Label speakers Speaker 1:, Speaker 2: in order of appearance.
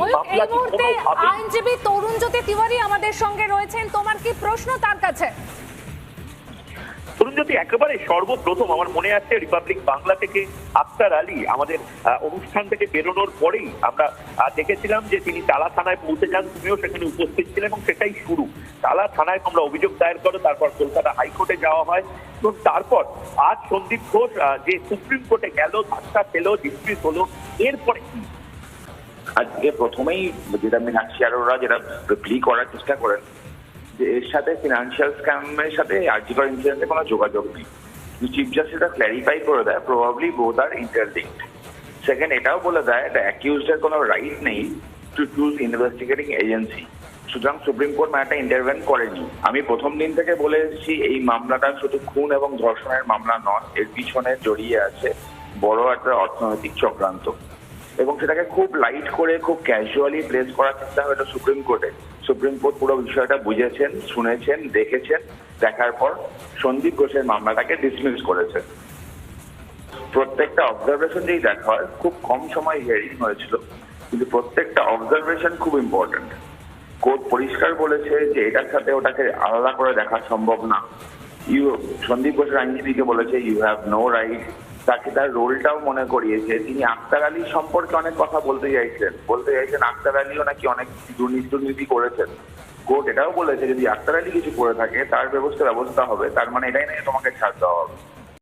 Speaker 1: ময়ূক, এই মুহূর্তে আইনজীবী তরুণ জ্যোতি তিওয়ারি আমাদের সঙ্গে রয়েছেন। তোমার কি প্রশ্ন তার কাছে?
Speaker 2: একেবারে সর্বপ্রথম আমার মনে আছে রিপাবলিক বাংলা থেকে আক্তার আলী আমাদের অনুষ্ঠান থেকে বেরোনোর পরেই আমরা দেখেছিলাম যে তিনি তালা থানায় পৌঁছে যান তুমিও সেখানে উপস্থিত ছিলে এবং সেটাই শুরু। তালা থানায় তোমরা অভিযোগ দায়ের করো তারপর কলকাতা হাইকোর্টে যাওয়া হয়। এবং তারপর আজ সন্দীপ ঘোষ যে সুপ্রিম কোর্টে গেল ধাক্কা পেল ডিসমিস হলো এরপরে কি
Speaker 3: আজকে প্রথমেই যেটা মীনাক্ষী আরোরা যেটা প্লি করার চেষ্টা করেন যে এর সাথে ফিনান্সিয়াল স্ক্যামের সাথে আর্জিকল ইন্সিডেন্টে কোনো যোগাযোগ নেই। চিফ জাস্টিস এটা ক্ল্যারিফাই করে দেয় probably both are interlinked second এটাও বলে দেয় দ্য অ্যাকিউজডের কোনো রাইট নেই টু চুজ ইনভেস্টিগেটিং এজেন্সি সুতরাং সুপ্রিম কোর্ট ম্যাটারটা ইন্টারভেন করেনি। আমি প্রথম দিন থেকে বলে এসেছি, এই মামলাটা শুধু খুন এবং ধর্ষণের মামলা নয়, এর পিছনে জড়িয়ে আছে বড় একটা অর্থনৈতিক চক্রান্ত। এবং সেটাকে খুব লাইট করে, খুব ক্যাজুয়ালি প্লেস করার চেষ্টা হয়তো সুপ্রিম কোর্টে সুপ্রিম কোর্ট পুরো বিষয়টা বুঝেছেন, শুনেছেন, দেখেছেন, দেখার পর সন্দীপ ঘোষের মামলাটাকে ডিসমিস করেছে প্রত্যেকটা অবজারভেশন যেই দেখা হয়, খুব কম সময় হিয়ারিং হয়েছিল, কিন্তু প্রত্যেকটা অবজারভেশন খুব ইম্পর্টেন্ট কোর্ট পরিষ্কার বলেছে যে এটার সাথে ওটাকে আলাদা করে দেখা সম্ভব না। ইউ সন্দীপ ঘোষের আইনজীবীকে বলেছে ইউ হ্যাভ নো রাইট তাকে তার রোলটাও মনে করিয়েছে। তিনি আক্তার আলী সম্পর্কে অনেক কথা বলতে চাইছেন বলতে চাইছেন আক্তার আলীও নাকি অনেক দুর্নীতি দুর্নীতি করেছেন। কোর্ট এটাও বলেছে, যদি আক্তার আলী কিছু করে থাকে, তার ব্যবস্থা ব্যবস্থা হবে। তার মানে এটাই নাকি তোমাকে ছাড় দেওয়া হবে।